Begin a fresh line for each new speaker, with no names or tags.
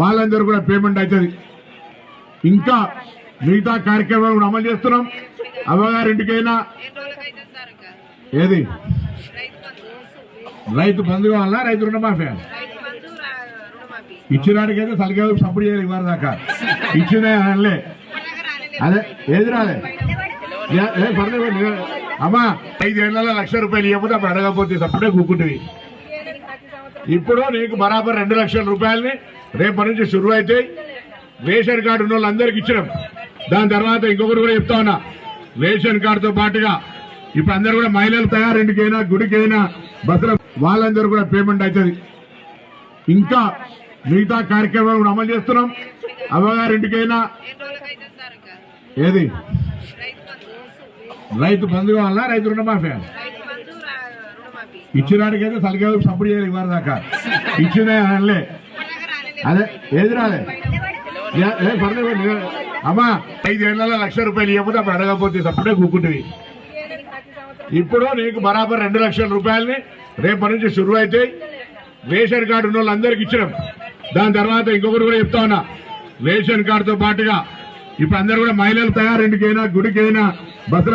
వాళ్ళందరూ కూడా పేమెంట్ అవుతుంది. ఇంకా మిగతా కార్యక్రమాలు కూడా అమలు చేస్తున్నాం. అమ్మగారింటికైనా ఏది?
రైతు బంధు
కావాలా? రైతు రుణమాఫీ
రైతు బంధు
ఇచ్చినాడికైతే సపోర్ట్ చేయాలి ఇవ్వరు దాకా. ఇచ్చిందే అనలే. అదే ఏది రాలే? పర్లేదు, అమ్మా ఐదేళ్ళలో లక్ష రూపాయలు ఇవ్వకపోతే అప్పుడు అడగకపోతే సపరేట్ కూకుంటుంది ఇప్పుడు నీకు బరాబర్ రెండు లక్షల రూపాయలని రేపటి నుంచి షురు అయితే రేషన్ కార్డు ఉన్న వాళ్ళందరికి ఇచ్చినాం. దాని తర్వాత ఇంకొకరు కూడా చెప్తా ఉన్నా. రేషన్ కార్డుతో పాటుగా ఇప్పుడు అందరు కూడా మహిళలు తయారింటికైనా గుడికైనా బస్సుల వాళ్ళందరూ కూడా పేమెంట్ అవుతుంది. ఇంకా మిగతా కార్యక్రమాలు కూడా అమలు చేస్తున్నాం. అమ్మగారింటికైనా ఏది?
రైతు బంధు
రైతు కావాలా? రైతు రుణమాఫీ ఇచ్చినాడికైతే సరిగ్గా సపోర్ట్ చేయాలి ఇవ్వరు దాకా. ఇచ్చిందే అనలే. అదే ఏది రాలే? పర్లేదు, అమ్మా ఐదేళ్ళలో లక్ష రూపాయలు ఇవ్వకపోతే అప్పుడు అడగకపోతే అప్పుడే కూకుంటుంది ఇప్పుడు నీకు బరాబర్ రెండు లక్షల రూపాయలని రేపటి నుంచి షురు అయితే రేషన్ కార్డు ఉన్న వాళ్ళందరికి ఇచ్చినాం. దాని తర్వాత ఇంకొకరు కూడా చెప్తా ఉన్నా. రేషన్ కార్డుతో పాటుగా ఇప్పుడు అందరు కూడా మహిళలు తయారింటికైనా గుడికైనా బస్సుల